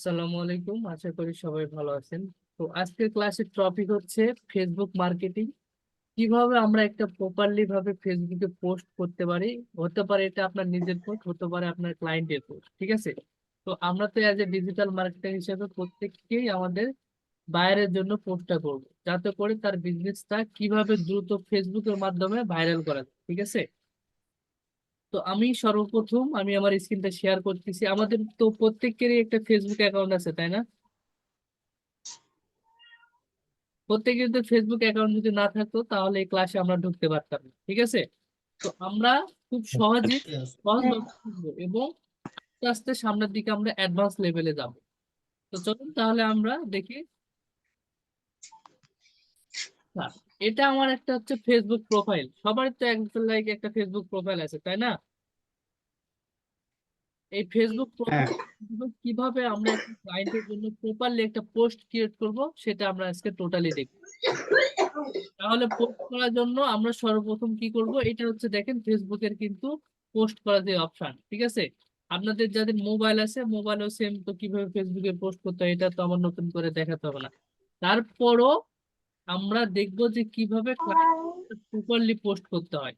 আসসালামু আলাইকুম। আশা করি সবাই ভালো আছেন। তো আজকের ক্লাসের টপিক হচ্ছে ফেসবুক মার্কেটিং কীভাবে আমরা একটা প্রপারলি ভাবে ফেসবুকে পোস্ট করতে পারি? হতে পারে এটা আপনার নিজের পোস্ট হতে পারে আপনার ক্লায়েন্টের পোস্ট ঠিক আছে? তো আমরা তো অ্যাজ এ ডিজিটাল মার্কেটার হিসেবে প্রত্যেককেই আমাদের বাইরের জন্য পোস্টটা করব। যাতে করে তার বিজনেসটা কীভাবে দ্রুত ফেসবুকের মাধ্যমে ভাইরাল করা ঠিক আছে? তো আমি সর্বপ্রথম আমি আমার স্ক্রিনটা শেয়ার করতেছি। আমাদের তো প্রত্যেকেরই একটা ফেসবুক অ্যাকাউন্ট আছে তাই না? প্রত্যেকের তো ফেসবুক অ্যাকাউন্ট যদি না থাকতো তাহলে এই ক্লাসে আমরা ঢুকতে পারতাম ঠিক আছে? তো আমরা খুব সহজে সহজভাবে এবং আস্তে আস্তে সামনের দিকে আমরা অ্যাডভান্স লেভেলে যাব। তো চলুন তাহলে আমরা দেখি। হ্যাঁ, এটা আমার একটা হচ্ছে ফেসবুক প্রোফাইল সবারই তো একটা লাইক একটা ফেসবুক প্রোফাইল আছে তাই না? এই ফেসবুক হ্যাঁ। কীভাবে আমরা ক্লায়েন্টের জন্য প্রপারলি একটা পোস্ট ক্রিয়েট করব সেটা আমরা আজকে টোটালি দেখব। তাহলে পোস্ট করার জন্য আমরা সর্বপ্রথম কি করব এটা হচ্ছে দেখেন ফেসবুকের কিন্তু পোস্ট করার যে অপশন ঠিক আছে? আপনাদের যাদের মোবাইল আছে মোবাইলও সেম তো কীভাবে ফেসবুকে পোস্ট করতে হয় এটা তো আমার নতুন করে দেখাতে হবে না। তারপরও আমরা দেখব যে কীভাবে প্রপারলি পোস্ট করতে হয়।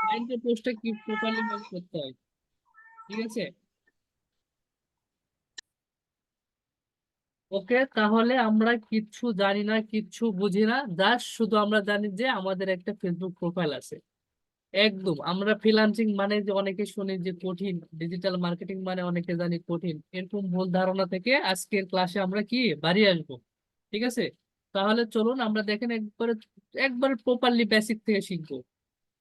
ক্লায়েন্টের পোস্টটা কি প্রপারলি করতে হয়? ঠিক আছে? ওকে তাহলে আমরা কিচ্ছু জানি না কিচ্ছু বুঝি না জাস্ট শুধু আমরা জানি যে আমাদের একটা ফেসবুক প্রোফাইল আছে। একদম আমরা ফ্রিল্যান্সিং মানে যে অনেকে শুনি যে কঠিন ডিজিটাল মার্কেটিং মানে অনেকে জানি কঠিন। এরকম ভুল ধারণা থেকে আজকের ক্লাসে আমরা কি বাড়িয়ে আসব। ঠিক আছে? তাহলে চলুন আমরা দেখেন একবারে, একবার প্রপারলি বেসিক থেকে শিখব।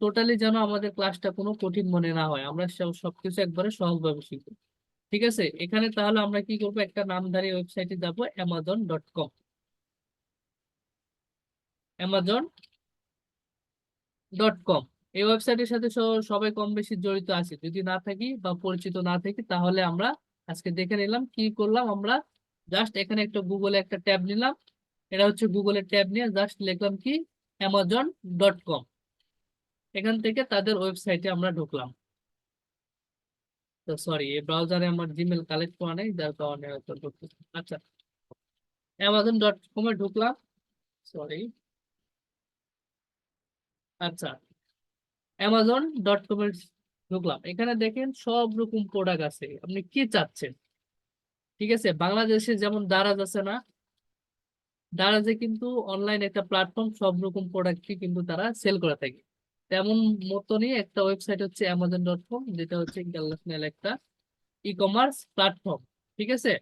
টোটালি যেন আমাদের ক্লাসটা কোনো কঠিন মনে না হয়। আমরা সবকিছু একবারে সহজভাবে শিখব। ঠিক আছে? এখানে তাহলে আমরা কি করব? একটা নামধারী ওয়েবসাইটে যাব Amazon dot com Amazon dot com এই ওয়েবসাইটের সাথে সবাই কম বেশি জড়িত আছে। যদি না থাকি বা পরিচিত না থাকি, তাহলে আমরা আজকে দেখে নিলাম, কি করলাম আমরা? জাস্ট এখানে একটা গুগলে একটা ট্যাব নিলাম। এটা হচ্ছে গুগলের ট্যাব নিয়ে জাস্ট লিখলাম কি অ্যামাজন ডট কম এখান থেকে তাদের ওয়েবসাইটে আমরা ঢুকলাম। তো সরি এই ব্রাউজারে আমার জিমেল কালেক্ট করা নেই, যার কারণে আচ্ছা অ্যামাজন ডট কমে ঢুকলাম সরি আচ্ছা অ্যামাজন ডট কমে ঢুকলাম। এখানে দেখেন সব রকম প্রোডাক্ট আছে, আপনি কি চাচ্ছেন? ঠিক আছে, বাংলাদেশে যেমন দারাজ আছে না দারাজে কিন্তু অনলাইন একটা প্ল্যাটফর্ম সব রকম প্রোডাক্টই কিন্তু তারা সেল করে থাকে। তেমন মতনই একটা ওয়েবসাইট হচ্ছে অ্যামাজন ডট কম যেটা হচ্ছে ইন্টারন্যাশনাল একটা ই কমার্স প্ল্যাটফর্ম ঠিক আছে?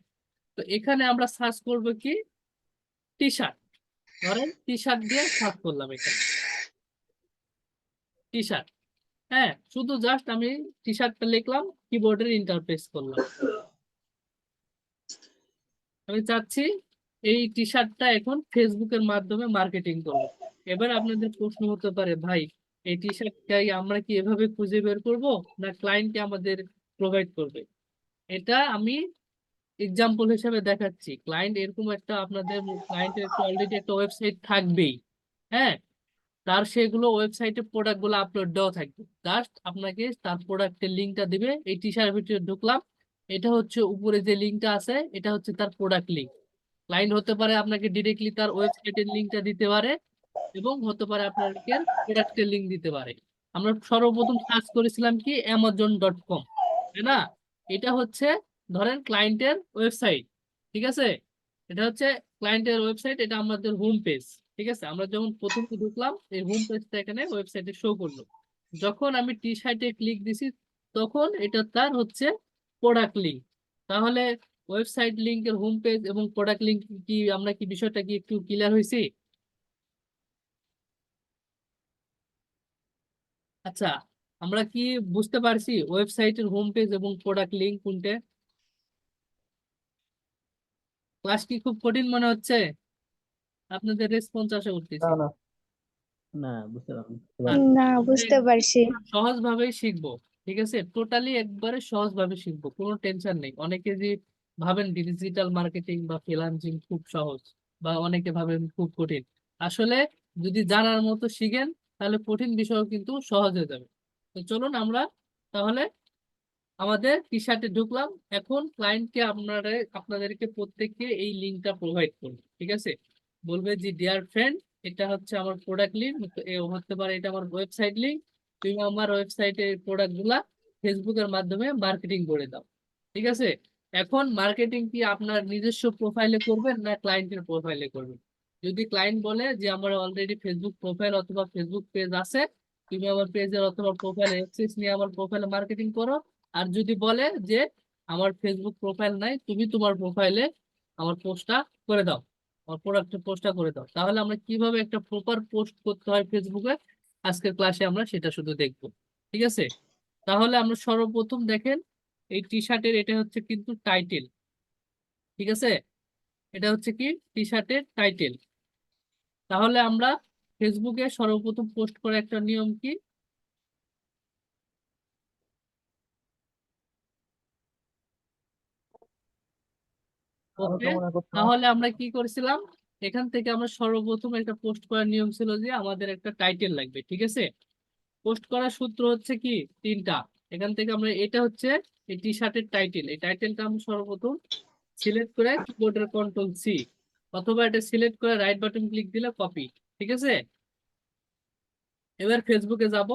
তো এখানে আমরা সার্চ করব কি? টি শার্ট ধরেন টি শার্ট দিয়ে সার্চ করলাম এখানে। টি শার্ট হ্যাঁ শুধু জাস্ট আমি টি শার্টটা লিখলাম কিবোর্ডের ইন্টারফেস করলাম। আমি চাচ্ছি এই টি শার্টটা এখন ফেসবুকের মাধ্যমে মার্কেটিং করব। এবার আপনাদের প্রশ্ন হতে পারে, ভাই, এই টি শার্টটাই আমরা কি এভাবে খুঁজে বের করব না ক্লায়েন্টকে আমাদের প্রোভাইড করবে? এটা আমি এক্সাম্পল হিসেবে দেখাচ্ছি। ক্লায়েন্ট এরকম একটা আপনাদের ক্লায়েন্টের অলরেডি একটা ওয়েবসাইট থাকবেই হ্যাঁ? তার সেগুলো ওয়েবসাইটে প্রোডাক্টগুলো আপলোড দেওয়া থাকবে। জাস্ট আপনাকে তার প্রোডাক্টের লিঙ্কটা দিবে, এই টি শার্টের ভিতরে ঢুকলাম। এটা হচ্ছে উপরে যে লিঙ্কটা আছে, এটা হচ্ছে তার প্রোডাক্ট লিঙ্ক ক্লায়েন্ট হতে পারে আপনাকে ডিরেক্টলি তার ওয়েবসাইটের লিঙ্কটা দিতে পারে এবং হতে পারে আপনাকে প্রোডাক্টের লিঙ্ক দিতে পারে। আমরা সর্বপ্রথম সার্চ করেছিলাম কি অ্যামাজন ডট কম তাই না? এটা হচ্ছে ধরেন ক্লায়েন্টের ওয়েবসাইট ঠিক আছে? এটা হচ্ছে ক্লায়েন্টের ওয়েবসাইট এটা আমাদের হোম পেজ ঠিক আছে? আমরা যখন প্রথম ঢুকলাম, এই হোম পেজটা এখানে ওয়েবসাইটে শো করল। যখন আমি টি শার্টে ক্লিক দিছি, তখন এটা তার হচ্ছে প্রোডাক্ট লিঙ্ক তাহলে ওয়েবসাইট লিঙ্কের হোম পেজ এবং প্রোডাক্ট লিঙ্ক কি আমরা কি বিষয়টা কি একটু ক্লিয়ার হয়েছি? আচ্ছা আমরা কি বুঝতে পারছি ওয়েবসাইটের হোম পেজ এবং প্রোডাক্ট লিঙ্ক কোনটা? ক্লাস কি খুব কঠিন মনে হচ্ছে? আপনাদের রেসপন্স আশা করতেছি। না না। না বুঝতে পারলাম না। বুঝতে পারছি। সহজভাবেই শিখব ঠিক আছে? টোটালি একবারে সহজভাবে শিখব কোনো টেনশন নেই। অনেকে যে ভাবেন ডিজিটাল মার্কেটিং বা ফ্রিল্যান্সিং খুব সহজ বা অনেকে ভাবেন খুব কঠিন। আসলে যদি জানার মতো শিখেন, তাহলে কঠিন বিষয় কিন্তু সহজ হয়ে যাবে। তো চলুন আমরা তাহলে আমাদের টি শার্টে ঢুকলাম। এখন ক্লায়েন্টকে আপনারা, আপনাদেরকে প্রত্যেককে এই লিঙ্কটা প্রোভাইড করবে, ঠিক আছে? বলবে যে ডিয়ার ফ্রেন্ড এটা হচ্ছে আমার প্রোডাক্ট লিঙ্ক হতে পারে এটা আমার ওয়েবসাইট লিঙ্ক তুমি আমার ওয়েবসাইটের প্রোডাক্টগুলা ফেসবুকের মাধ্যমে মার্কেটিং করে দাও। ঠিক আছে? এখন মার্কেটিং কি আপনার নিজস্ব প্রোফাইলে করবেন না ক্লায়েন্টের প্রোফাইলে করবেন? যদি ক্লায়েন্ট বলে যে আমার অলরেডি ফেসবুক প্রোফাইল অথবা ফেসবুক পেজ আছে, তুমি আমার পেজের অথবা প্রোফাইলে অ্যাক্সেস নিয়ে আমার প্রোফাইলে মার্কেটিং করো। আর যদি বলে যে আমার ফেসবুক প্রোফাইল নাই, তুমি তোমার প্রোফাইলে আমার পোস্টটা করে দাও, আমার প্রোডাক্টের পোস্টটা করে দাও। তাহলে আমরা কীভাবে একটা প্রপার পোস্ট করতে হয় ফেসবুকে আজকের ক্লাসে আমরা সেটা শুধু দেখব। ঠিক আছে? তাহলে আমরা সর্বপ্রথম দেখেন এই টি শার্টের এটা হচ্ছে কিন্তু টাইটেল ঠিক আছে? এটা হচ্ছে কি? টি শার্টের টাইটেল তাহলে আমরা ফেসবুকে সর্বপ্রথম পোস্ট করার একটা নিয়ম কি? তাহলে আমরা কি করেছিলাম? এখান থেকে আমরা সর্বপ্রথম একটা পোস্ট করার নিয়ম ছিল যে আমাদের একটা টাইটেল লাগবে ঠিক আছে? পোস্ট করার সূত্র হচ্ছে কি? তিনটা। এখান থেকে আমরা এটা হচ্ছে এই টি শার্টের টাইটেল এই টাইটেলটা আমরা সর্বপ্রথম সিলেক্ট করে কিবোর্ডের কন্ট্রোল সি অথবা এটা সিলেক্ট করে রাইট বাটন ক্লিক দিলে কপি ঠিক আছে? এবার ফেসবুকে যাব,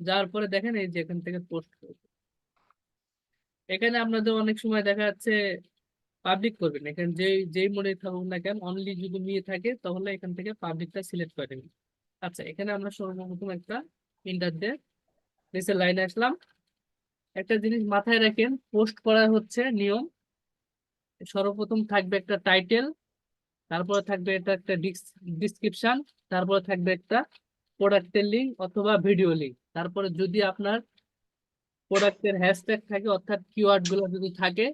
যাওয়ার পরে দেখেন এই যে এখান থেকে পোস্ট এখানে আপনাদের অনেক সময় দেখা যাচ্ছে পাবলিক করবেন, এখানে যেই যেই মনে থাকুক না কেন অনলি যদি নিয়ে থাকে তাহলে এখান থেকে পাবলিকটা সিলেক্ট করে নেবেন আচ্ছা এখানে আমরা সর্বপ্রথম একটা ইন্টার দিয়ে লাইনে আসলাম। একটা জিনিস মাথায় রাখেন, পোস্ট করা হচ্ছে নিয়ম। সর্বপ্রথম থাকবে একটা টাইটেল, তারপরে থাকবে এটা একটা ডিসক্রিপশন, তারপরে থাকবে একটা প্রোডাক্টের লিঙ্ক অথবা ভিডিও লিঙ্ক। তারপরে যদি আপনার প্রোডাক্টের হ্যাশট্যাগ থাকে, অর্থাৎ কিওয়ার্ডগুলো যদি থাকে,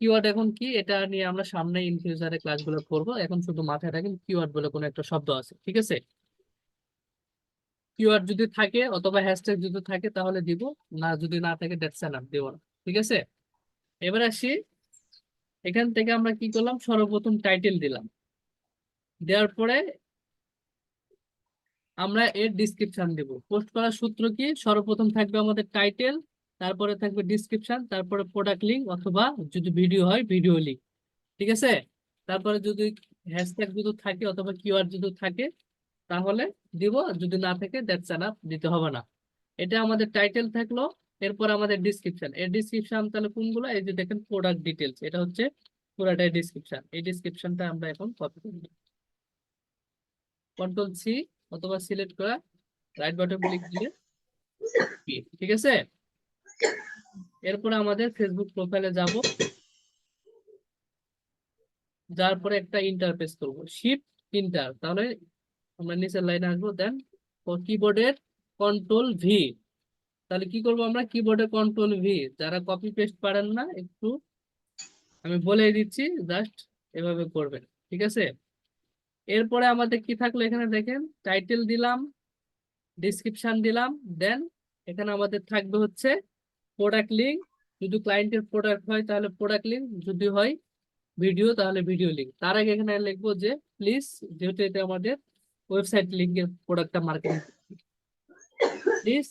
কিওয়ার্ড এখন কি? এটা নিয়ে আমরা সামনে ইন ফিউচারে ক্লাসগুলো করব। এখন শুধু মাথায় রাখেন কিওয়ার্ড বলে কোনো একটা শব্দ আছে, ঠিক আছে? কিওয়ার্ড যদি থাকে অথবা হ্যাশট্যাগ যদি থাকে তাহলে দিব, না যদি না থাকে দ্যাটস এনাফ দিব না, ঠিক আছে? এবার আসি, এখান থেকে আমরা কি করলাম? সর্বপ্রথম টাইটেল দিলাম, দেওয়ার পরে আমরা এর ডিসক্রিপশন দেব। পোস্ট করার সূত্র কি? সর্বপ্রথম থাকবে আমাদের টাইটেল তারপরে থাকবে ডিসক্রিপশন তারপরে প্রোডাক্ট লিঙ্ক অথবা যদি ভিডিও হয় ভিডিও লিঙ্ক ঠিক আছে? তারপরে যদি হ্যাশট্যাগ যদি থাকে অথবা কিওয়ার্ড যদি থাকে তাহলে দিব, যদি না থাকে দ্যাটস এনাফ দিতে হবে না। এটা আমাদের টাইটেল থাকল, এরপর আমাদের ডিসক্রিপশন এর ডিসক্রিপশন তাহলে কোনগুলো? এই যে দেখেন প্রোডাক্ট ডিটেলস এটা হচ্ছে পুরাটাই ডিসক্রিপশন এই ডিসক্রিপশনটা আমরা এখন কপি করব কন্ট্রোল সি অথবা সিলেক্ট করা রাইট বাটন ক্লিক দিয়ে ঠিক আছে? এরপর আমাদের ফেসবুক প্রোফাইলে যাব। যার পরে একটা ইন্টারফেস করব। শিফট ইন্টার তাহলে আমরা নিচের লাইনে আসব দেন কিবোর্ডের কন্ট্রোল ভি তাহলে কি করব আমরা? কিবোর্ডে কন্ট্রোল ভি যারা কপি পেস্ট পারেন না, একটু আমি বলে দিচ্ছি জাস্ট এভাবে করবেন, ঠিক আছে? এরপরে আমাদের কি থাকল এখানে দেখেন? টাইটেল দিলাম ডিসক্রিপশন দিলাম দেন এখানে আমাদের থাকবে হচ্ছে প্রোডাক্ট লিঙ্ক যদি ক্লায়েন্টের প্রোডাক্ট হয়, তাহলে প্রোডাক্ট লিঙ্ক যদি হয় ভিডিও তাহলে ভিডিও লিঙ্ক তার আগে এখানে লিখব যে প্লিজ যেহেতু এটা আমাদের ওয়েবসাইট লিঙ্কের প্রোডাক্টটা marketing please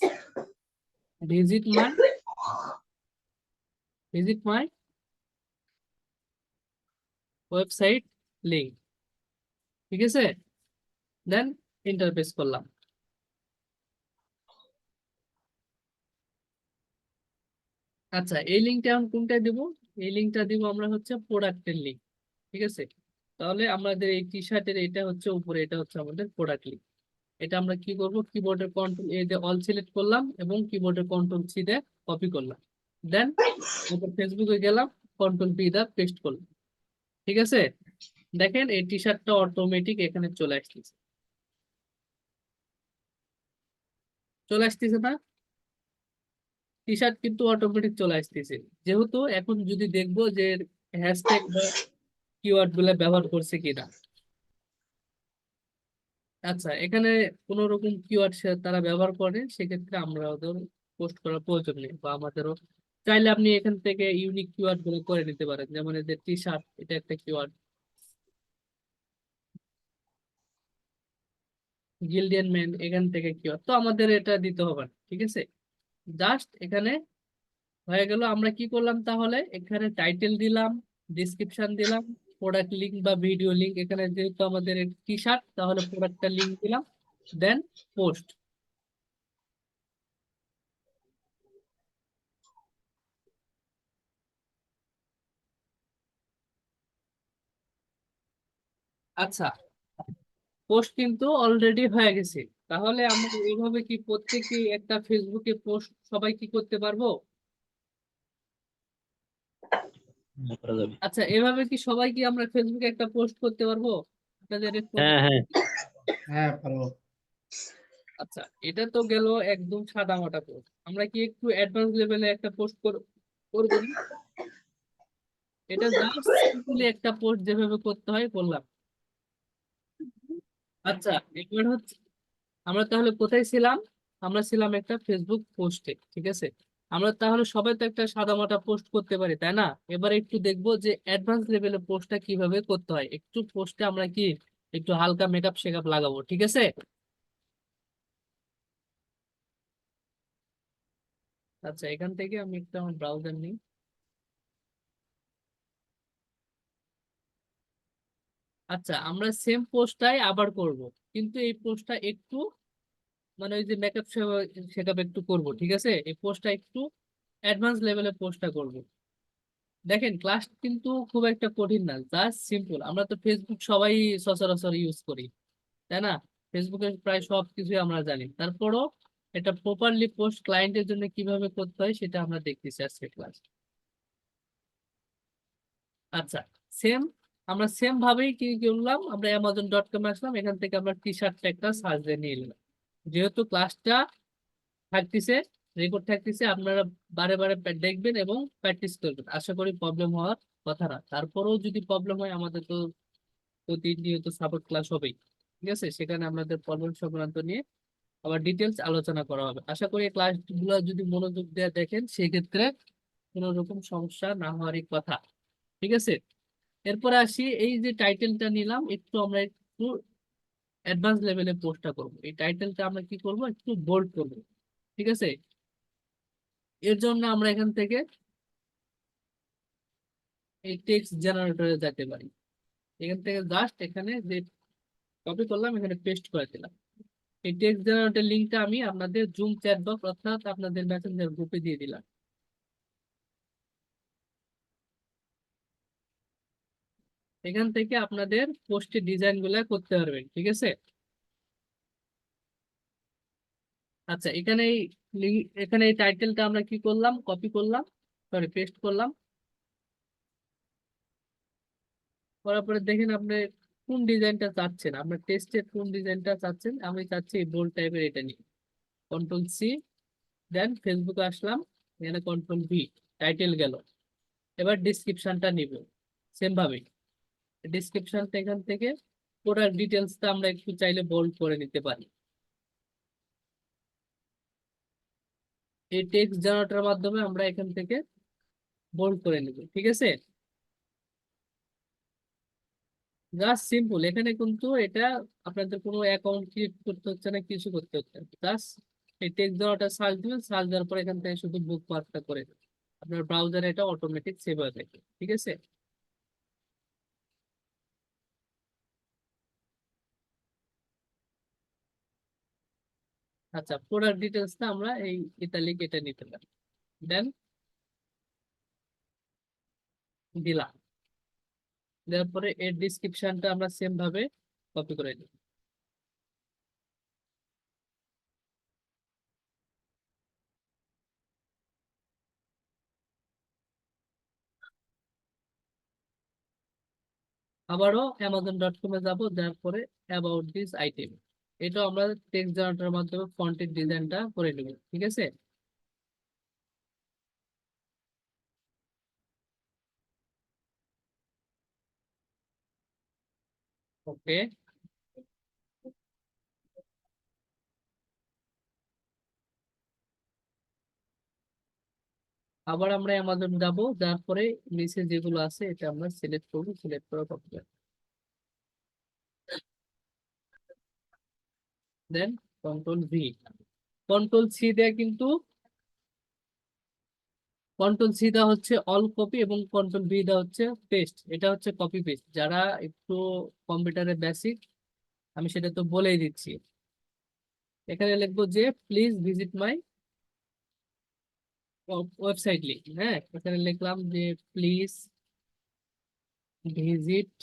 visit my visit my website link ঠিক আছে? দেন ইন্টারফেস করলাম। আচ্ছা এই লিঙ্কটা এখন কোনটায় দিব? এই লিঙ্কটা দিব আমরা হচ্ছে প্রোডাক্টের লিঙ্ক ঠিক আছে? তাহলে আমাদের এই টি শার্টের এটা হচ্ছে উপরে, এটা হচ্ছে আমাদের প্রোডাক্ট লিঙ্ক এটা আমরা কি করব? কিবোর্ডের কন্ট্রোল এ দিয়ে অল সিলেক্ট করলাম এবং কিবোর্ডের কন্ট্রোল সি দিয়ে কপি করলাম। দেন ফেসবুকে গেলাম কন্ট্রোল পি দিয়ে পেস্ট করলাম। ঠিক আছে? দেখেন এই টি শার্টটা অটোমেটিক এখানে চলে আসতেছে। চলে আসতেছে না? টি শার্ট কিন্তু অটোমেটিক চলে আসতেছে। যেহেতু এখন যদি দেখব যে হ্যাশট্যাগ বা কিওয়ার্ডগুলা ব্যবহার করছে কিনা? আচ্ছা এখানে কোন রকম কিওয়ার্ড তারা ব্যবহার করে, সেক্ষেত্রে আমরা ওদের পোস্ট করার প্রয়োজন নেই বা আমাদেরও চাইলে আপনি এখান থেকে ইউনিক কিওয়ার্ডগুলো করে নিতে পারেন। যেমন এদের টি শার্ট এটা একটা কিওয়ার্ড গিল্ডিয়ান ম্যান এখান থেকে কিওয়ার্ড তো আমাদের এটা দিতে হবে ঠিক আছে? জাস্ট এখানে হয়ে গেল, আমরা কি করলাম তাহলে? এখানে টাইটেল দিলাম ডিসক্রিপশন দিলাম প্রোডাক্ট লিঙ্ক বা ভিডিও লিঙ্ক এখানে যেহেতু আমাদের টি শার্ট তাহলে প্রোডাক্টটা লিংক দিলাম দেন পোস্ট আচ্ছা পোস্ট কিন্তু অলরেডি হয়ে গেছে। তাহলে আমরা এইভাবে কি প্রত্যেকে একটা ফেসবুকে পোস্ট সবাই কি করতে পারব হ্যাঁ, করা যাবে আচ্ছা এভাবে কি সবাই কি আমরা ফেসবুকে একটা পোস্ট করতে পারব? আপনাদের হ্যাঁ হ্যাঁ। হ্যাঁ পারব। আচ্ছা এটা তো গেল একদম সাদা মাটা পোস্ট আমরা কি একটু অ্যাডভান্স লেভেলে একটা পোস্ট করব? এটা জাস্ট সিম্পলি একটা পোস্ট যেভাবে করতে হয় করলাম আচ্ছা এবার হচ্ছে আমরা তাহলে কোথায় ছিলাম? আমরা ছিলাম একটা ফেসবুক পোস্টে ঠিক আছে? আমরা তাহলে সবাই তো একটা সাদা সাদামাটা পোস্ট করতে পারি, তাই না? এবার একটু দেখব যে অ্যাডভান্স লেভেলের পোস্টটা কীভাবে করতে হয়। একটু পোস্টে আমরা কি একটু হালকা মেকআপ শেকআপ লাগাবো, ঠিক আছে? আচ্ছা এখান থেকে আমি একটু আমার ব্রাউজার নিই। আচ্ছা আমরা সেম পোস্টটাই আবার করব, কিন্তু এই পোস্টটা একটু মানে ওই যে মেকআপ সেকআপ একটু করব, ঠিক আছে? এই পোস্টটা একটু অ্যাডভান্স লেভেলের পোস্টটা করব। দেখেন ক্লাস কিন্তু খুব একটা কঠিন না জাস্ট সিম্পল আমরা তো ফেসবুক সবাই সচরাচর ইউজ করি, তাই না? ফেসবুকে প্রায় সব কিছুই আমরা জানি। তারপরও এটা প্রপারলি পোস্ট ক্লায়েন্টের জন্য কীভাবে করতে হয় সেটা আমরা দেখতেছি আজকে ক্লাস আচ্ছা সেম আমরা সেম ভাবেই কি করলাম? আমরা অ্যামাজন ডট কমে আসলাম, এখান থেকে আমরা টি শার্ট একটা সার্চ নিয়ে নিলাম যেহেতু ক্লাসটা থাকতেছে রেকর্ড থাকতেছে, আপনারা বারে বারে দেখবেন এবং প্র্যাকটিস করবেন। আশা করি প্রবলেম হওয়ার কথা না। তারপরেও যদি প্রবলেম হয়, আমাদের তো প্রতিনিয়ত সাপোর্ট ক্লাস হবেই। ঠিক আছে? সেখানে আমাদের প্রবলেম সংক্রান্ত নিয়ে আবার ডিটেলস আলোচনা করা হবে। আশা করি ক্লাসগুলো যদি মনোযোগ দিয়ে দেখেন, সেক্ষেত্রে কোনো রকম সমস্যা না হওয়ারই কথা। ঠিক আছে? এরপরে আসি, এই যে টাইটেলটা নিলাম, একটু আমরা একটু অ্যাডভান্স লেভেলে পোস্টটা করব। এই টাইটেলটা আমরা কি করব? একটু বোল্ড করব। ঠিক আছে? এর জন্য আমরা এখান থেকে এই টেক্সট জেনারেটরে যেতে পারি। এখান থেকে জাস্ট এখানে যে কপি করলাম, এখানে পেস্ট করে দিলাম। এই টেক্সট জেনারেটর লিঙ্কটা আমি আপনাদের জুম চ্যাট বক্স অর্থাৎ আপনাদের মেসেঞ্জার গ্রুপে দিয়ে দিলাম। এখান থেকে আপনাদের পোস্টের ডিজাইনগুলা করতে পারবেন, ঠিক আছে? আচ্ছা এখানে এখানে এই টাইটেলটা আমরা কি করলাম? কপি করলাম সরি পেস্ট করলাম। করার পরে দেখেন আপনি কোন ডিজাইনটা চাচ্ছেন? আপনার টেস্টের কোন ডিজাইনটা চাচ্ছেন? আমি চাচ্ছি এই বোল্ড টাইপের এটা নিয়ে। কন্ট্রোল সি দেন ফেসবুকে আসলাম, এখানে কন্ট্রোল ভি টাইটেল গেল। এবার ডিসক্রিপশনটা নিব সেম ভাবে ডিসক্রিপশনটা এখান থেকে প্রোডাক্ট ডিটেলসটা আমরা একটু চাইলে বোল্ড করে নিতে পারি। এই টেক্সট জেনারেটরের মাধ্যমে আমরা এখান থেকে বোল্ড করে নিব, ঠিক আছে? জাস্ট সিম্পল এখানে কিন্তু এটা আপনাদের কোনো অ্যাকাউন্ট ক্রিয়েট করতে হচ্ছে না, কিছু করতে হচ্ছে না। জাস্ট এই টেক্সট জেনারেটর সার্চ দিবেন সার্চ দেওয়ার পর এখান থেকে শুধু বুক মার্কটা করে দেবেন আপনার ব্রাউজারে এটা অটোমেটিক সেভ হয়ে থাকে ঠিক আছে? আচ্ছা প্রোডাক্ট ডিটেলসটা আমরা এই ইতালিক এটা নিতে পারি। দেন দিলাম। দেওয়ার পরে এর ডিসক্রিপশনটা আমরা সেম ভাবে কপি করে নিই। আবারও অ্যামাজন ডট কমে যাব যার পরে অ্যাবাউট দিস আইটেম এটা আমরা টেক্সট জেনারেটরের মাধ্যমে ফন্টের ডিজাইনটা করে নেব, ঠিক আছে? ওকে আবার আমরা অ্যামাজন যাব, যার পরে নিচে যেগুলো আছে এটা আমরা সিলেক্ট করব সিলেক্ট করা copy then control V control C দিয়ে কিন্তু কন্ট্রোল সি দা হচ্ছে অল কপি এবং কন্ট্রোল ভি দা হচ্ছে পেস্ট এটা হচ্ছে কপি পেস্ট যারা একটু কম্পিউটারে বেসিক আমি সেটা তো বলেই দিচ্ছি। এখানে লিখব যে please visit my website link হ্যাঁ এখানে লিখলাম যে please visit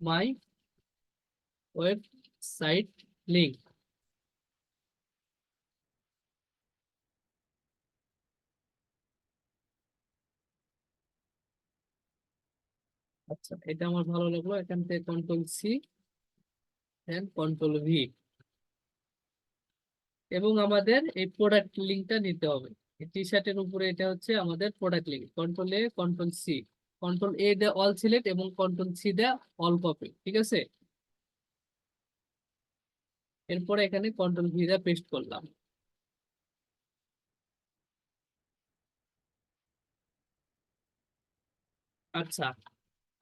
my website link আচ্ছা এটা আমার ভালো লাগল। এখান থেকে control C then control V এবং আমাদের এই প্রোডাক্ট লিঙ্কটা নিতে হবে। টি শার্টের উপরে এটা হচ্ছে আমাদের product link control A control C control A they all select এবং কন্ট্রোল সি দে অল কপি ঠিক আছে? এরপরে এখানে কন্ট্রোল ভি পেস্ট করলাম। আচ্ছা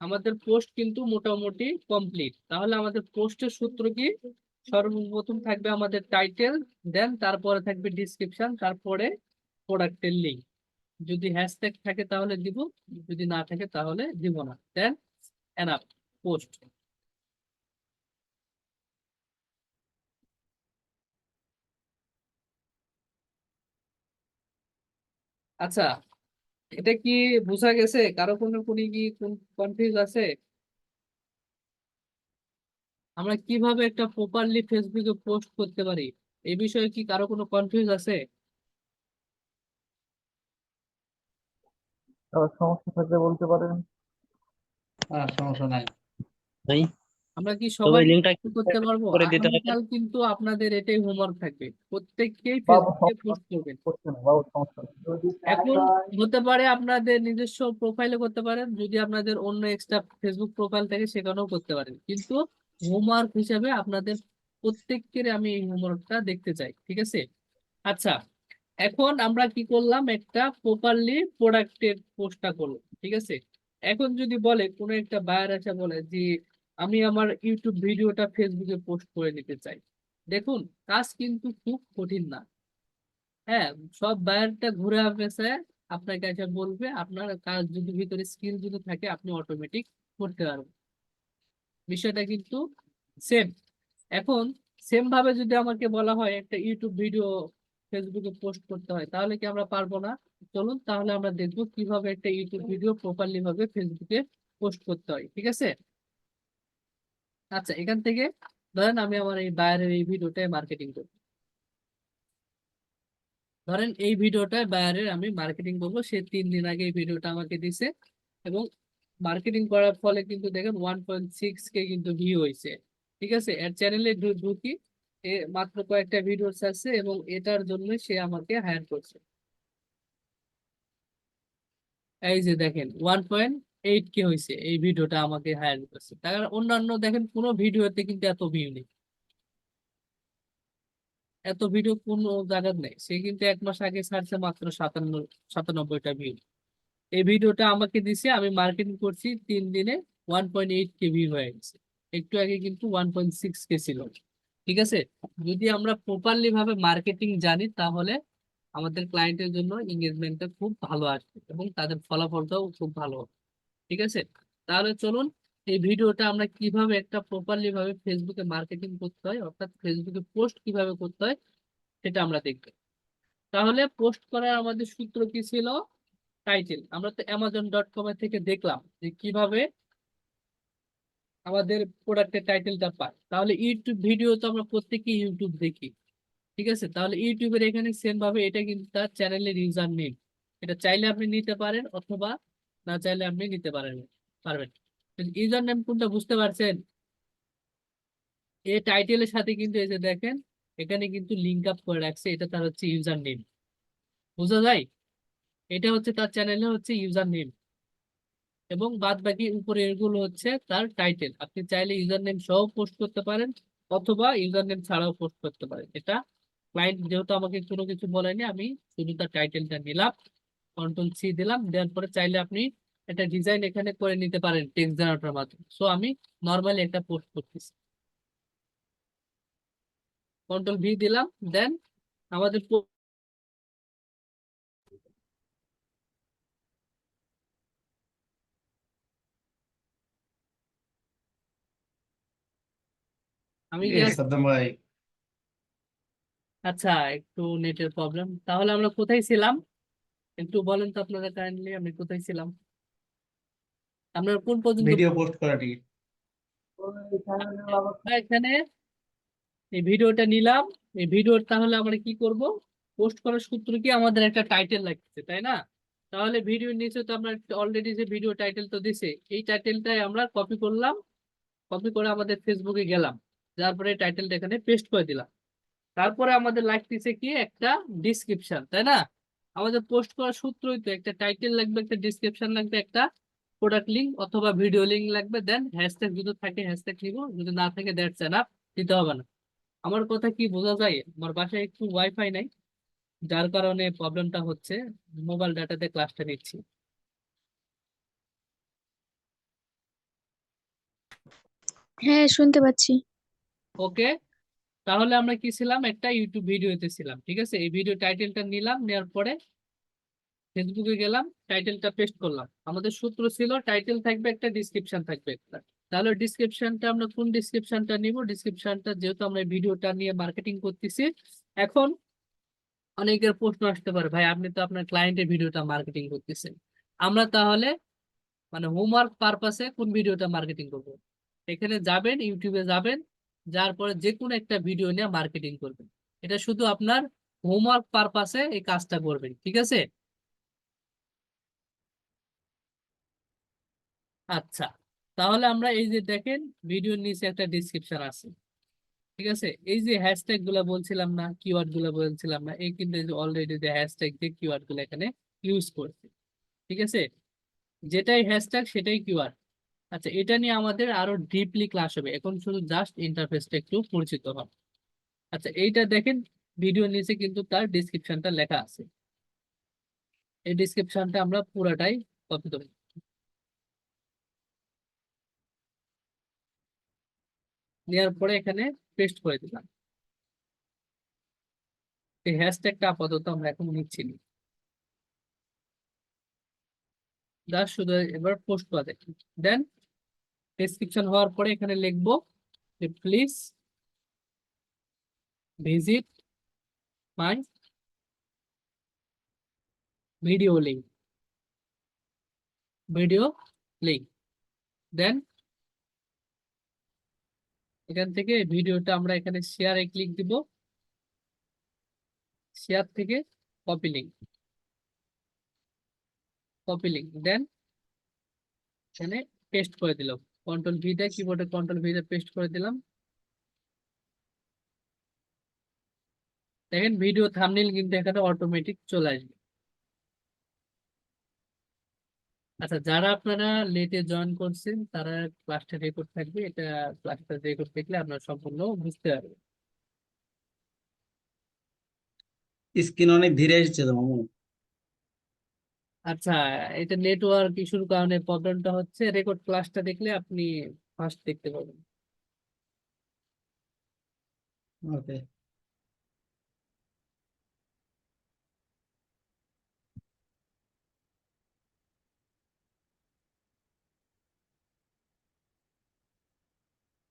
আমাদের পোস্ট কিন্তু মোটামুটি কমপ্লিট তাহলে আমাদের পোস্টের সূত্র কি? সর্বপ্রথম থাকবে আমাদের টাইটেল দেন তারপরে থাকবে ডিসক্রিপশন তারপরে প্রোডাক্টের লিঙ্ক যদি হ্যাশট্যাগ থাকে তাহলে দিব, যদি না থাকে তাহলে দিব না। দেন এনাফ পোস্ট আচ্ছা এটা কি বোঝা গেছে? কারও কোনো কোনো কি কোন কনফিউজ আছে? আমরা কীভাবে একটা প্রপারলি ফেসবুকে পোস্ট করতে পারি? এই বিষয়ে কি কারও কোনো কনফিউজ আছে? সমস্যা থাকলে বলতে পারেন। আর সমস্যা নাই। আমরা কি সবাই পোস্ট করতে পারব? করে দিতে হবে। আগামীকাল কিন্তু আপনাদের এটাই হোমওয়ার্ক থাকবে প্রত্যেককেই ফেসবুকে পোস্ট করবেন। করতে না বাবু সমস্যা নেই। এখন হতে পারে আপনাদের নিজস্ব প্রোফাইলে করতে পারেন যদি আপনাদের অন্য এক্সট্রা ফেসবুক প্রোফাইল থাকে সেখানেও করতে পারেন। কিন্তু হোমওয়ার্ক হিসেবে আপনাদের প্রত্যেকের আমি এই হোমওয়ার্কটা দেখতে চাই ঠিক আছে? আচ্ছা এখন আমরা কি করলাম? একটা প্রপারলি প্রোডাক্টের পোস্টটা করলাম ঠিক আছে? এখন যদি বলে কোনো একটা বায়ার এসে বলে যে আমি আমার ইউটিউব ভিডিওটা ফেসবুকে পোস্ট করে নিতে চাই। দেখুন, কাজ কিন্তু খুব কঠিন না। হ্যাঁ সব বায়ারটা ঘুরে আসে আপনাকে এসে বলবে, আপনার কাজ যদি ভিতরে স্কিল যদি থাকে, আপনি অটোমেটিক করতে পারবেন। বিষয়টা কিন্তু সেম এখন সেম ভাবে যদি আমাকে বলা হয়, একটা ইউটিউব ভিডিও ফেসবুকে পোস্ট করতে হয়, তাহলে কি আমরা পারব না? চলুন, তাহলে আমরা দেখব কীভাবে একটা ইউটিউব ভিডিও প্রপারলি ভাবে ফেসবুকে পোস্ট করতে হয়, ঠিক আছে? আচ্ছা এখান থেকে ধরেন আমি আমার এই বায়ারের এই ভিডিওটাই মার্কেটিং করব। ধরেন এই ভিডিওটা বায়ারের আমি মার্কেটিং করব, সে তিন দিন আগে এই ভিডিওটা আমাকে দিছে এবং মার্কেটিং করার ফলে কিন্তু দেখেন ওয়ান পয়েন্ট সিক্স কে কিন্তু ভিউ হয়েছে। ঠিক আছে? এর চ্যানেলে ঢুকি এ মাত্র কয়েকটা ভিডিওস আছে এবং এটার জন্য সে আমাকে হায়ার করছে। এই যে দেখেন ওয়ান পয়েন্ট এইট কে হয়েছে এই ভিডিওটা আমাকে হায়ার করছে। তার অন্যান্য দেখেন কোনো ভিডিওতে কিন্তু এত ভিউ নেই। এত ভিডিও কোনো জায়গার নেই। সে কিন্তু এক মাস আগে ছাড়ছে মাত্র সাতান্ন, সাতানব্বইটা ভিউ এই ভিডিওটা আমাকে দিছে, আমি মার্কেটিং করছি, তিন দিনে one point eight K view হয়ে গেছে। একটু আগে কিন্তু ওয়ান পয়েন্ট সিক্স কে ছিল। ঠিক আছে? যদি আমরা প্রপারলি ভাবে মার্কেটিং জানি, তাহলে আমাদের ক্লায়েন্টের জন্য এঙ্গেজমেন্টটা খুব ভালো আসবে এবং তাদের ফলাফলটাও খুব ভালো হবে। ঠিক আছে? তাহলে চলুন, এই ভিডিওটা আমরা কীভাবে একটা প্রপারলি ভাবে ফেসবুকে মার্কেটিং করতে হয়, অর্থাৎ ফেসবুকে পোস্ট কীভাবে করতে হয়, সেটা আমরা দেখব। তাহলে পোস্ট করার আমাদের সূত্র কি ছিল? টাইটেল আমরা তো অ্যামাজন ডট কম এর থেকে দেখলাম যে কীভাবে আমাদের প্রোডাক্টের টাইটেলটা পাই তাহলে ইউটিউব ভিডিও তো আমরা প্রত্যেকেই ইউটিউব দেখি, ঠিক আছে? তাহলে ইউটিউবের এখানে সেম ভাবে এটা কিন্তু তার চ্যানেলের ইউজার নেম এটা চাইলে আপনি নিতে পারেন অথবা না চাইলে আপনি নিতে পারেন, পারবেন। ইউজার নেম কোনটা বুঝতে পারছেন? এই টাইটেলের সাথে কিন্তু এই যে দেখেন, এখানে কিন্তু লিঙ্ক আপ করে রাখছে, এটা তার হচ্ছে ইউজার নেম বোঝা যায়? এটা হচ্ছে তার চ্যানেলে হচ্ছে ইউজার নেম এবং বাদ বাকি উপরে এগুলো হচ্ছে তার টাইটেল আপনি চাইলে ইউজার নেম সহ পোস্ট করতে পারেন, অথবা ইউজার নেম ছাড়াও পোস্ট করতে পারেন। এটা ক্লায়েন্ট যেহেতু আমাকে কোনো কিছু বলেনি, আমি শুধু তার টাইটেলটা নিলাম। কন্ট্রোল সি দিলাম দেওয়ার পরে চাইলে আপনি একটা ডিজাইন এখানে করে নিতে পারেন টেক্সট জেনারেটর মাধ্যমে। সো আমি নর্মালি একটা পোস্ট করতেছি। কন্ট্রোল ভি দিলাম দেন আমাদের আমি আচ্ছা একটু নেটের প্রবলেম তাহলে আমরা কোথায় ছিলাম? একটু বলেন তো আপনারা কাইন্ডলি আমি কোথায় ছিলাম? আমরা কোন পর্যন্ত ভিডিও পোস্ট করাটি এখানে এই ভিডিওটা নিলাম। এই ভিডিওর তাহলে আমরা কি করব? পোস্ট করার সূত্র কি? আমাদের একটা টাইটেল তাই না? তাহলে ভিডিওর নিচে তো আমরা অলরেডি যে ভিডিও টাইটেল তো দিছে এই টাইটেলটাই আমরা কপি করলাম। কপি করে আমাদের ফেসবুকে গেলাম। যার পরে টাইটেলটা এখানে পেস্ট করে দিলাম। তারপরে আমাদের লাগতেছে কি? একটা ডিসক্রিপশন তাই না? আমাদের পোস্ট করার সূত্রই তো একটা টাইটেল লাগবে একটা ডিসক্রিপশন লাগবে একটা প্রোডাক্ট লিঙ্ক অথবা ভিডিও লিঙ্ক লাগবে দেন হ্যাশট্যাগ যদি থাকে হ্যাশট্যাগ নিব যদি না থাকে দ্যাটস এনাফ দিতে হবে না। আমার কথা কি বোঝা যায়? আমার বাসায় একটু ওয়াইফাই নাই যার কারণে প্রবলেমটা হচ্ছে মোবাইল ডাটাতে ক্লাসটা নিচ্ছি। হ্যাঁ শুনতে পাচ্ছি। ওকে তাহলে আমরা কি ছিলাম? একটা ইউটিউব ভিডিওতে ছিলাম, ঠিক আছে? এই ভিডিও টাইটেলটা নিলাম নেওয়ার পরে ফেসবুকে গেলাম টাইটেলটা পেস্ট করলাম। আমাদের সূত্র ছিল টাইটেল থাকবে, একটা ডিসক্রিপশন থাকবে। একটা তাহলে ডিসক্রিপশনটা আমরা কোন ডিসক্রিপশনটা নিব? ডিসক্রিপশনটা যেহেতু আমরা ভিডিওটা নিয়ে মার্কেটিং করতেছি, এখন অনেকের প্রশ্ন আসতে পারে, ভাই, আপনি তো আপনার ক্লায়েন্টের ভিডিওটা মার্কেটিং করতেছেন। আমরা তাহলে মানে হোমওয়ার্ক পারপাসে কোন ভিডিওটা মার্কেটিং করব? এখানে যাবেন ইউটিউবে যাবেন যার পরে যে কোনো একটা ভিডিও নিয়ে মার্কেটিং করবেন। এটা শুধু আপনার হোমওয়ার্ক পারপাসে এই কাজটা করবেন, ঠিক আছে? আচ্ছা তাহলে আমরা এই যে দেখেন ভিডিওর নিচে একটা ডিসক্রিপশন আছে, ঠিক আছে? এই যে হ্যাশট্যাগগুলা বলছিলাম না কিওয়ার্ডগুলা বলছিলাম না, এই কিন্তু অলরেডি যে হ্যাশট্যাগ দিয়ে কিওয়ার্ডগুলো এখানে ইউজ করছে, ঠিক আছে? যেটাই হ্যাশট্যাগ সেটাই কিওয়ার্ড আচ্ছা এটা নিয়ে আমাদের আরও ডিপলি ক্লাস হবে। এখন শুধু জাস্ট ইন্টারফেসটা একটু পরিচিত হন আচ্ছা এইটা দেখেন ভিডিও নিচে কিন্তু তার ডিসক্রিপশনটা লেখা আছে। এই ডিসক্রিপশনটা আমরা পুরাটাই কপি করব। নেওয়ার পরে এখানে পেস্ট করে দিলাম। এই হ্যাশট্যাগটা আপাতত আমরা এখন নিচ্ছি না। জাস্ট শুধু এবার পোস্ট করা দেখি। দেন ডেসক্রিপশন হওয়ার পরে এখানে লিখব যে please visit my video link video link then এখান থেকে ভিডিওটা আমরা এখানে শেয়ারে ক্লিক দিব। শেয়ার থেকে copy link copy link then এখানে পেস্ট করে দিলাম। কন্ট্রোল ভি দিয়ে কিবোর্ডে কন্ট্রোল ভি দিয়ে পেস্ট করে দিলাম। দেখেন ভিডিও থাম্বনেল কিন্তু এখানে অটোমেটিক চলে আসবে। আচ্ছা যারা আপনারা লেটে জয়েন করছেন, তারা ক্লাসটা রেকর্ড থাকবে। এটা ক্লাসটা রেকর্ড থাকলে আপনারা সম্পূর্ণ বুঝতে পারবেন। স্ক্রিন অনেক ধীরে এসেছে তো, মামু। আচ্ছা এটা নেটওয়ার্ক ইস্যুর কারণে প্রবলেমটা হচ্ছে রেকর্ড ক্লাসটা দেখলে আপনি ফার্স্ট দেখতে পাবেন। ওকে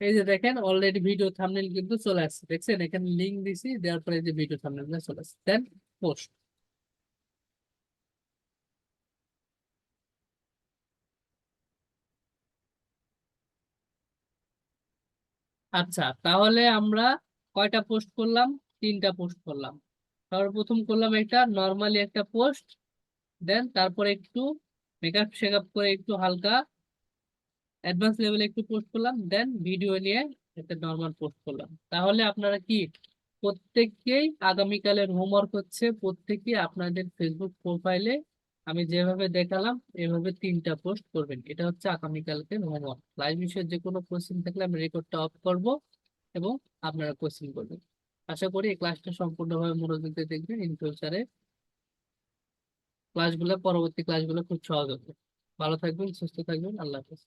এই যে দেখেন অলরেডি ভিডিও থাম্বনেল কিন্তু চলে আসছে। দেখছেন? এখানে লিংক দিছি দেওয়ার পরে যে ভিডিও থাম্বনেল চলে আসছে। দেন পোস্ট আচ্ছা তাহলে আমরা কয়টা পোস্ট করলাম? তিনটা পোস্ট করলাম। সর্বপ্রথম করলাম একটা নর্মালি একটা পোস্ট দেন তারপরে একটু মেকআপ শেকআপ করে একটু হালকা অ্যাডভান্স লেভেলে একটু পোস্ট করলাম দেন ভিডিও নিয়ে একটা নর্মাল পোস্ট করলাম। তাহলে আপনারা কি প্রত্যেককেই আগামীকালের হোমওয়ার্ক হচ্ছে প্রত্যেকেই আপনাদের ফেসবুক প্রোফাইলে আমি যেভাবে দেখালাম, এভাবে তিনটা পোস্ট করবেন। এটা হচ্ছে আগামীকালকে হোমওয়ার্ক লাইভ বিষয়ে যে কোনো কোশ্চেন থাকলে আমি রেকর্ডটা অফ করব এবং আপনারা কোশ্চেন করবেন। আশা করি এই ক্লাসটা সম্পূর্ণভাবে মনোযোগ দিয়ে দেখবেন ইন ফিউচারে ক্লাসগুলো পরবর্তী ক্লাসগুলো খুব সহজ হবে। ভালো থাকবেন, সুস্থ থাকবেন, আল্লাহ হাফেজ।